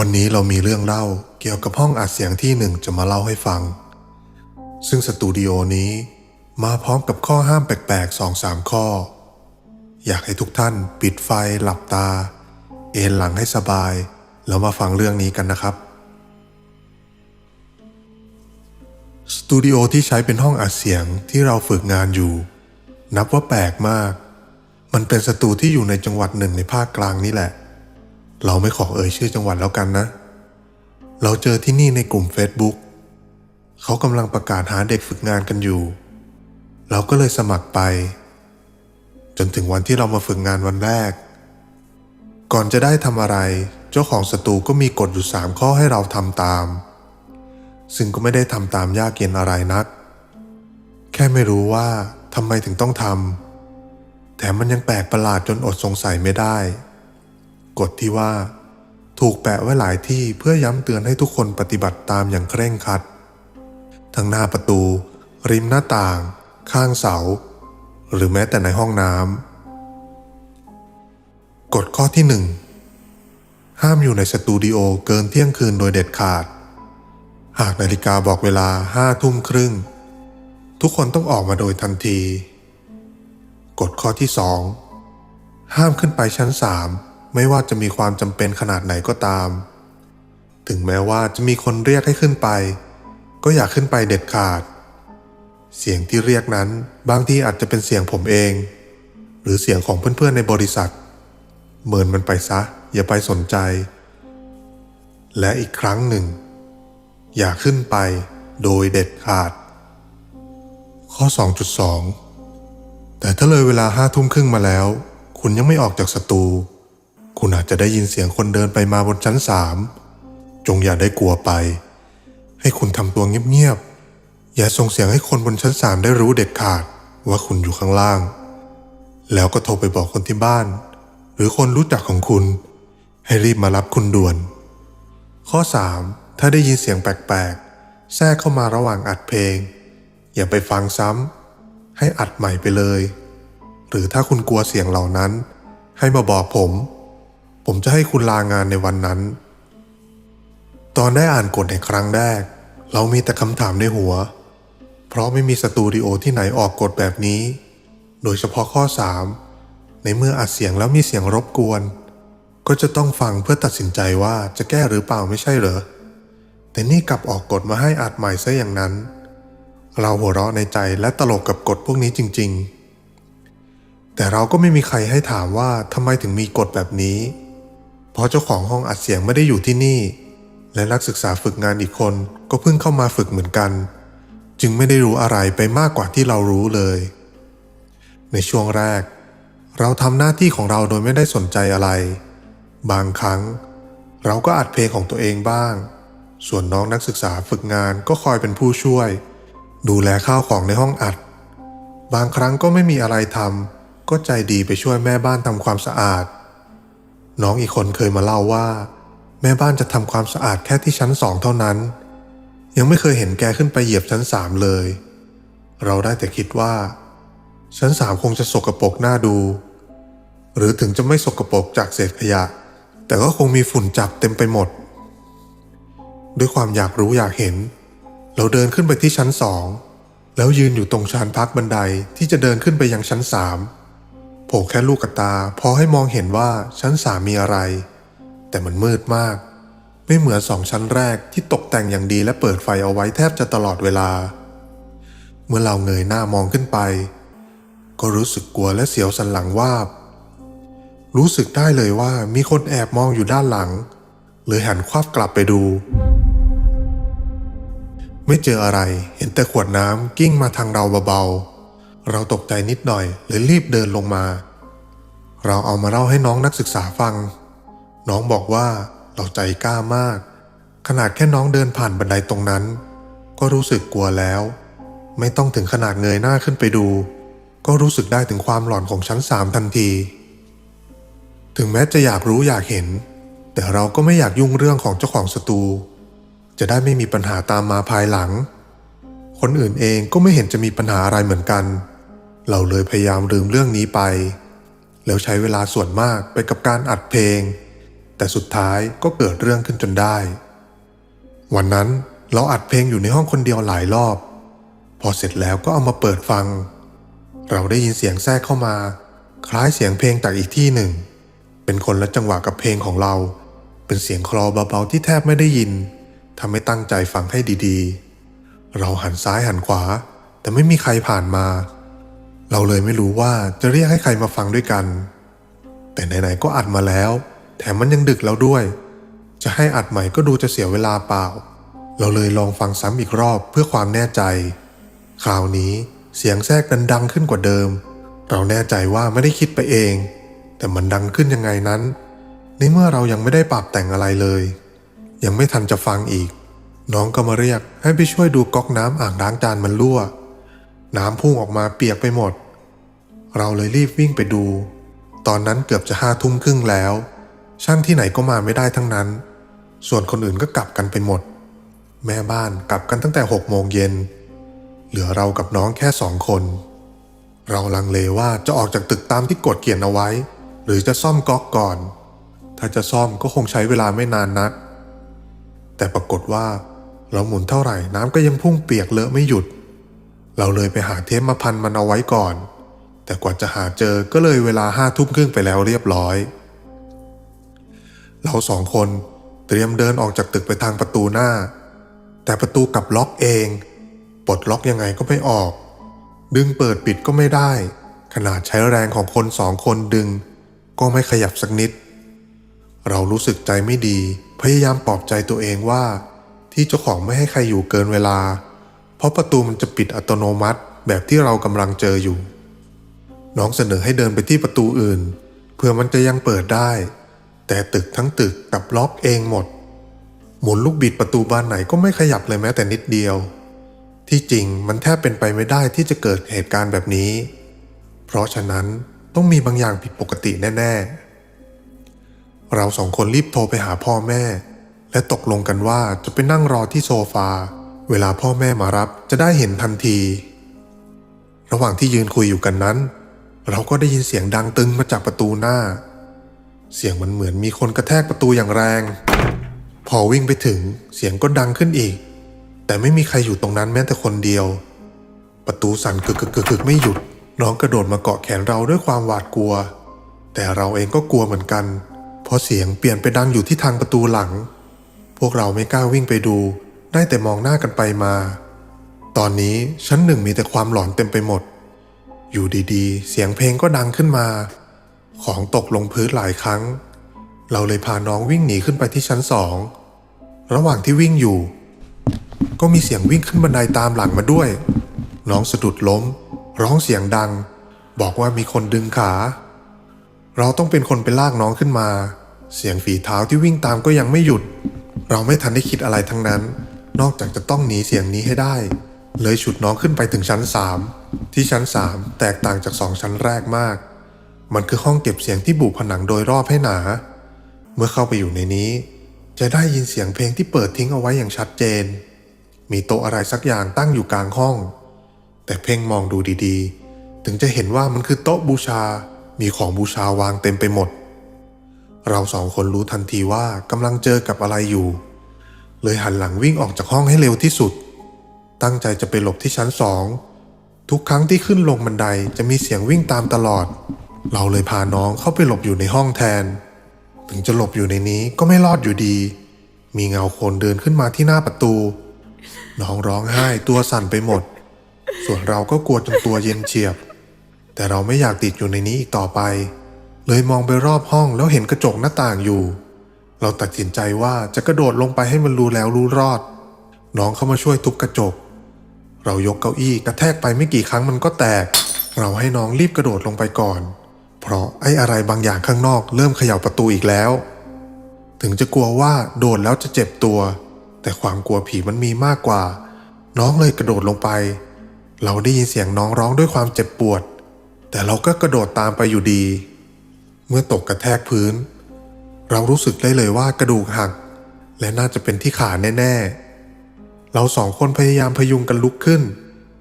วันนี้เรามีเรื่องเล่าเกี่ยวกับห้องอัดเสียงที่หนึ่งจะมาเล่าให้ฟัง ซึ่งสตูดิโอนี้มาพร้อมกับข้อห้ามแปลกๆสองสามข้อ อยากให้ทุกท่านปิดไฟหลับตา เอนหลังให้สบาย แล้วมาฟังเรื่องนี้กันนะครับ สตูดิโอที่ใช้เป็นห้องอัดเสียงที่เราฝึกงานอยู่ นับว่าแปลกมาก มันเป็นสตูที่อยู่ในจังหวัดหนึ่งในภาคกลางนี่แหละ เราไม่ขอเอ่ยชื่อจังหวัดแล้วกันนะ เราเจอที่นี่ในกลุ่ม Facebook เขากำลังประกาศหาเด็กฝึกงานกันอยู่ เราก็เลยสมัครไป จนถึงวันที่เรามาฝึกงานวันแรก ก่อนจะได้ทำอะไร เจ้าของสตูก็มีกฎอยู่สามข้อให้เราทำตาม ซึ่งก็ไม่ได้ทำตามยากเย็นอะไรนัก แค่ไม่รู้ว่าทำไมถึงต้องทำแถมมันยังแปลกประหลาดจนอดสงสัยไม่ได้ กฎที่ว่า ถูกแปะไว้หลายที่เพื่อย้ำเตือนให้ทุกคนปฏิบัติตามอย่างเคร่งครัด ทั้งหน้าประตู ริมหน้าต่าง ข้างเสา หรือแม้แต่ในห้องน้ำกฎข้อที่หนึ่งห้ามอยู่ในสตูดิโอเกินเที่ยงคืนโดยเด็ดขาด หากนาฬิกาบอกเวลาห้าทุ่มครึ่ง ทุกคนต้องออกมาโดยทันที กฎข้อที่สองห้ามขึ้นไปชั้นสาม ไม่ว่าจะมีความจำเป็นขนาดไหนก็ตาม ถึงแม้ว่าจะมีคนเรียกให้ขึ้นไป ก็อย่าขึ้นไปเด็ดขาด เสียงที่เรียกนั้นบางทีอาจจะเป็นเสียงผมเอง หรือเสียงของเพื่อนๆในบริษัทเมินมันไปซะ อย่าไปสนใจ และอีกครั้งหนึ่ง อย่าขึ้นไปโดยเด็ดขาด ข้อ 2.2 แต่ถ้าเลยเวลาห้าทุ่มครึ่งมาแล้ว คุณยังไม่ออกจากสตู คุณอาจจะได้ยินเสียงคนเดินไปมาบนชั้นสามจงอย่าได้กลัวไป ให้คุณทำตัวเงียบๆ อย่าส่งเสียงให้คนบนชั้นสามได้รู้เด็ดขาดว่าคุณอยู่ข้างล่าง แล้วก็โทรไปบอกคนที่บ้าน หรือคนรู้จักของคุณ ให้รีบมารับคุณด่วน ข้อ 3. ถ้าได้ยินเสียงแปลกๆ แทรกเข้ามาระหว่างอัดเพลง อย่าไปฟังซ้ำให้อัดใหม่ไปเลย หรือถ้าคุณกลัวเสียงเหล่านั้น ให้มาบอกผม ผมจะให้คุณลางานในวันนั้น ตอนได้อ่านกฎในครั้งแรก เรามีแต่คำถามในหัว เพราะไม่มีสตูดิโอที่ไหนออกกฎแบบนี้ โดยเฉพาะข้อ 3 ในเมื่ออัดเสียงแล้วมีเสียงรบกวน ก็จะต้องฟังเพื่อตัดสินใจว่าจะแก้หรือเปล่าไม่ใช่เหรอ แต่นี่กลับออกกฎมาให้อัดใหม่ซะอย่างนั้น เราหัวเราะในใจและตลกกับกฎพวกนี้จริง ๆ แต่เราก็ไม่มีใครให้ถามว่าทำไมถึงมีกฎแบบนี้ เพราะเจ้าของห้องอัดเสียงไม่ได้อยู่ที่นี่ และนักศึกษาฝึกงานอีกคนก็เพิ่งเข้ามาฝึกเหมือนกัน จึงไม่ได้รู้อะไรไปมากกว่าที่เรารู้เลย ในช่วงแรก เราทำหน้าที่ของเราโดยไม่ได้สนใจอะไร บางครั้ง เราก็อัดเพลงของตัวเองบ้าง ส่วนน้องนักศึกษาฝึกงานก็คอยเป็นผู้ช่วย ดูแลข้าวของในห้องอัด บางครั้งก็ไม่มีอะไรทำก็ใจดีไปช่วยแม่บ้านทำความสะอาด น้องอีกคนเคยมาเล่าว่า แม่บ้านจะทำความสะอาดแค่ที่ชั้นสองเท่านั้น ยังไม่เคยเห็นแกขึ้นไปเหยียบชั้นสามเลย เราได้แต่คิดว่า ชั้นสามคงจะสกปรกน่าดู หรือถึงจะไม่สกปรกจากเศษขยะ แต่ก็คงมีฝุ่นจับเต็มไปหมด ด้วยความอยากรู้อยากเห็น เราเดินขึ้นไปที่ชั้นสองแล้วยืนอยู่ตรงชานพักบันไดที่จะเดินขึ้นไปยังชั้นสาม โผล่แค่ลูกกตาพอให้มองเห็นว่าชั้นสามมีอะไร แต่มันมืดมาก ไม่เหมือนสองชั้นแรกที่ตกแต่งอย่างดีและเปิดไฟเอาไว้แทบจะตลอดเวลา เมื่อเราเงยหน้ามองขึ้นไป ก็รู้สึกกลัวและเสียวสันหลังวาบ รู้สึกได้เลยว่ามีคนแอบมองอยู่ด้านหลังเลยหันควับกลับไปดู ไม่เจออะไรเห็นแต่ขวดน้ำกิ้งมาทางเราเบาๆ เราตกใจนิดหน่อยเลยรีบเดินลงมา เราเอามาเล่าให้น้องนักศึกษาฟัง น้องบอกว่าเราใจกล้ามาก ขนาดแค่น้องเดินผ่านบันไดตรงนั้น ก็รู้สึกกลัวแล้ว ไม่ต้องถึงขนาดเงยหน้าขึ้นไปดู ก็รู้สึกได้ถึงความหลอนของชั้นสามทันที ถึงแม้จะอยากรู้อยากเห็น แต่เราก็ไม่อยากยุ่งเรื่องของเจ้าของสตู จะได้ไม่มีปัญหาตามมาภายหลังคนอื่นเองก็ไม่เห็นจะมีปัญหาอะไรเหมือนกัน เราเลยพยายามลืมเรื่องนี้ไป แล้วใช้เวลาส่วนมากไปกับการอัดเพลง แต่สุดท้ายก็เกิดเรื่องขึ้นจนได้ วันนั้นเราอัดเพลงอยู่ในห้องคนเดียวหลายรอบ พอเสร็จแล้วก็เอามาเปิดฟัง เราได้ยินเสียงแทรกเข้ามา คล้ายเสียงเพลงจากอีกที่หนึ่ง เป็นคนละจังหวะกับเพลงของเรา เป็นเสียงคลอเบาๆที่แทบไม่ได้ยินทำให้ตั้งใจฟังให้ดีๆ เราหันซ้ายหันขวา แต่ไม่มีใครผ่านมา เราเลยไม่รู้ว่าจะเรียกให้ใครมาฟังด้วยกัน แต่ไหนๆก็อัดมาแล้ว แถมมันยังดึกแล้วด้วย จะให้อัดใหม่ก็ดูจะเสียเวลาเปล่า เราเลยลองฟังซ้ำอีกรอบเพื่อความแน่ใจ คราวนี้เสียงแทรกดันดังขึ้นกว่าเดิม เราแน่ใจว่าไม่ได้คิดไปเอง แต่มันดังขึ้นยังไงนั้น ในเมื่อเรายังไม่ได้ปรับแต่งอะไรเลย ยังไม่ทันจะฟังอีก น้องก็มาเรียกให้ไปช่วยดูก๊อกน้ำอ่างล้างจานมันรั่ว น้ำพุ่งออกมาเปียกไปหมด เราเลยรีบวิ่งไปดู ตอนนั้นเกือบจะห้าทุ่มครึ่งแล้ว ช่างที่ไหนก็มาไม่ได้ทั้งนั้น ส่วนคนอื่นก็กลับกันไปหมด แม่บ้านกลับกันตั้งแต่หกโมงเย็น เหลือเรากับน้องแค่สองคน เราลังเลว่าจะออกจากตึกตามที่กฎเขียนเอาไว้ หรือจะซ่อมก๊อกก่อน ถ้าจะซ่อมก็คงใช้เวลาไม่นานนัก แต่ปรากฏว่า เราหมุนเท่าไหร่น้ำก็ยังพุ่งเปียกเลอะไม่หยุด เราเลยไปหาเทปมาพันมันเอาไว้ก่อน แต่กว่าจะหาเจอก็เลยเวลาห้าทุ่มครึ่งไปแล้วเรียบร้อย เราสองคนเตรียมเดินออกจากตึกไปทางประตูหน้า แต่ประตูกลับล็อกเอง ปลดล็อกยังไงก็ไม่ออก ดึงเปิดปิดก็ไม่ได้ ขนาดใช้แรงของคนสองคนดึง ก็ไม่ขยับสักนิด เรารู้สึกใจไม่ดี พยายามปลอบใจตัวเองว่า ที่เจ้าของไม่ให้ใครอยู่เกินเวลา เพราะประตูมันจะปิดอัตโนมัติแบบที่เรากำลังเจออยู่ น้องเสนอให้เดินไปที่ประตูอื่นเพื่อมันจะยังเปิดได้ แต่ตึกทั้งตึกกับล็อกเองหมด หมุนลูกบิดประตูบานไหนก็ไม่ขยับเลยแม้แต่นิดเดียว ที่จริงมันแทบเป็นไปไม่ได้ที่จะเกิดเหตุการณ์แบบนี้ เพราะฉะนั้นต้องมีบางอย่างผิดปกติแน่ ๆ เราสองคนรีบโทรไปหาพ่อแม่ และตกลงกันว่าจะไปนั่งรอที่โซฟา เวลาพ่อแม่มารับจะได้เห็นทันที ระหว่างที่ยืนคุยอยู่กันนั้น เราก็ได้ยินเสียงดังตึงมาจากประตูหน้า เสียงมันเหมือนมีคนกระแทกประตูอย่างแรง พอวิ่งไปถึงเสียงก็ดังขึ้นอีก แต่ไม่มีใครอยู่ตรงนั้นแม้แต่คนเดียว ประตูสั่นกึกกึกกึกกึกไม่หยุด น้องกระโดดมาเกาะแขนเราด้วยความหวาดกลัว แต่เราเองก็กลัวเหมือนกัน เพราะเสียงเปลี่ยนไปดังอยู่ที่ทางประตูหลัง พวกเราไม่กล้าวิ่งไปดู ได้แต่มองหน้ากันไปมา ตอนนี้ชั้นหนึ่งมีแต่ความหลอนเต็มไปหมด อยู่ดีๆ เสียงเพลงก็ดังขึ้นมา ของตกลงพื้นหลายครั้ง เราเลยพาน้องวิ่งหนีขึ้นไปที่ชั้นสอง ระหว่างที่วิ่งอยู่ ก็มีเสียงวิ่งขึ้นบันไดตามหลังมาด้วย น้องสะดุดล้ม ร้องเสียงดัง บอกว่ามีคนดึงขา เราต้องเป็นคนไปลากน้องขึ้นมา เสียงฝีเท้าที่วิ่งตามก็ยังไม่หยุดเราไม่ทันได้คิดอะไรทั้งนั้น นอกจากจะต้องหนีเสียงนี้ให้ได้ เลยฉุดน้องขึ้นไปถึงชั้นสามที่ชั้นสามแตกต่างจากสองชั้นแรกมาก มันคือห้องเก็บเสียงที่บุผนังโดยรอบให้หนา เมื่อเข้าไปอยู่ในนี้ จะได้ยินเสียงเพลงที่เปิดทิ้งเอาไว้อย่างชัดเจน มีโต๊ะอะไรสักอย่างตั้งอยู่กลางห้อง แต่เพ่งมองดูดีๆ ถึงจะเห็นว่ามันคือโต๊ะบูชา มีของบูชาวางเต็มไปหมด เราสองคนรู้ทันทีว่ากำลังเจอกับอะไรอยู่ เลยหันหลังวิ่งออกจากห้องให้เร็วที่สุด ตั้งใจจะไปหลบที่ชั้นสอง ทุกครั้งที่ขึ้นลงบันไดจะมีเสียงวิ่งตามตลอด เราเลยพาน้องเข้าไปหลบอยู่ในห้องแทน ถึงจะหลบอยู่ในนี้ก็ไม่รอดอยู่ดี มีเงาคนเดินขึ้นมาที่หน้าประตู น้องร้องไห้ตัวสั่นไปหมด ส่วนเราก็กลัวจนตัวเย็นเฉียบ แต่เราไม่อยากติดอยู่ในนี้อีกต่อไป เลยมองไปรอบห้องแล้วเห็นกระจกหน้าต่างอยู่ เราตัดสินใจว่าจะกระโดดลงไปให้มันรู้แล้วรู้รอด น้องเข้ามาช่วยทุบกระจก เรายกเก้าอี้กระแทกไปไม่กี่ครั้งมันก็แตก เราให้น้องรีบกระโดดลงไปก่อน เพราะไอ้อะไรบางอย่างข้างนอกเริ่มเขย่าประตูอีกแล้ว ถึงจะกลัวว่าโดดแล้วจะเจ็บตัว แต่ความกลัวผีมันมีมากกว่า น้องเลยกระโดดลงไป เราได้ยินเสียงน้องร้องด้วยความเจ็บปวด แต่เราก็กระโดดตามไปอยู่ดี เมื่อตกกระแทกพื้น เรารู้สึกได้เลยว่ากระดูกหัก และน่าจะเป็นที่ขาแน่ๆ เราสองคนพยายามพยุงกันลุกขึ้น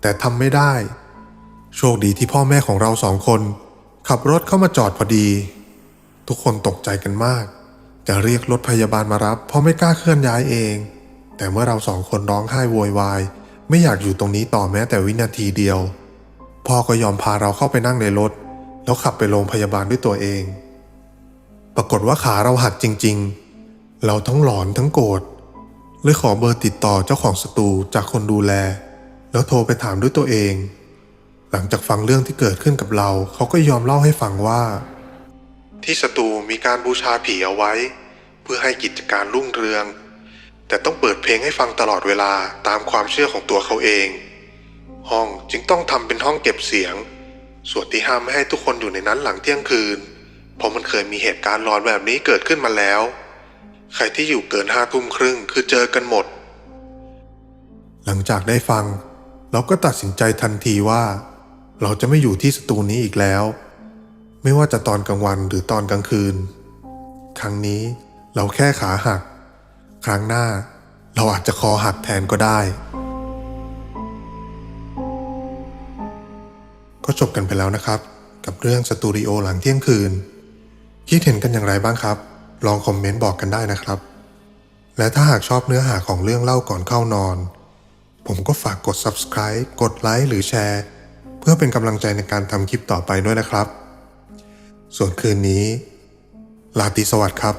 แต่ทำไม่ได้ โชคดีที่พ่อแม่ของเราสองคน ขับรถเข้ามาจอดพอดี ทุกคนตกใจกันมาก จะเรียกรถพยาบาลมารับเพราะไม่กล้าเคลื่อนย้ายเอง แต่เมื่อเราสองคนร้องไห้โวยวาย ไม่อยากอยู่ตรงนี้ต่อแม้แต่วินาทีเดียว พ่อก็ยอมพาเราเข้าไปนั่งในรถ แล้วขับไปโรงพยาบาลด้วยตัวเอง ปรากฏว่าขาเราหักจริง ๆ เราทั้งหลอนทั้งโกรธเลยขอเบอร์ติดต่อเจ้าของสตูจากคนดูแล แล้วโทรไปถามด้วยตัวเอง หลังจากฟังเรื่องที่เกิดขึ้นกับเรา เขาก็ยอมเล่าให้ฟังว่า ที่สตูมีการบูชาผีเอาไว้ เพื่อให้กิจการรุ่งเรือง แต่ต้องเปิดเพลงให้ฟังตลอดเวลาตามความเชื่อของตัวเขาเอง ห้องจึงต้องทำเป็นห้องเก็บเสียง ส่วนที่ห้ามไม่ให้ทุกคนอยู่ในนั้นหลังเที่ยงคืน เพราะมันเคยมีเหตุการณ์หลอนแบบนี้เกิดขึ้นมาแล้ว ใครที่อยู่เกินห้าทุ่มครึ่งคือเจอกันหมด หลังจากได้ฟัง เราก็ตัดสินใจทันทีว่า เราจะไม่อยู่ที่สตูนี้อีกแล้ว ไม่ว่าจะตอนกลางวันหรือตอนกลางคืน ครั้งนี้เราแค่ขาหัก ครั้งหน้า เราอาจจะคอหักแทนก็ได้ ก็จบกันไปแล้วนะครับ กับเรื่องสตูดิโอหลังเที่ยงคืน คิดเห็นกันอย่างไรบ้างครับ ลองคอมเมนต์บอกกันได้นะครับ และถ้าหากชอบเนื้อหาของเรื่องเล่าก่อนเข้านอน ผมก็ฝากกด subscribe กดไลค์หรือแชร์ เพื่อเป็นกำลังใจในการทำคลิปต่อไปด้วยนะครับ ส่วนคืนนี้ลาตรีสวัสดิ์ครับ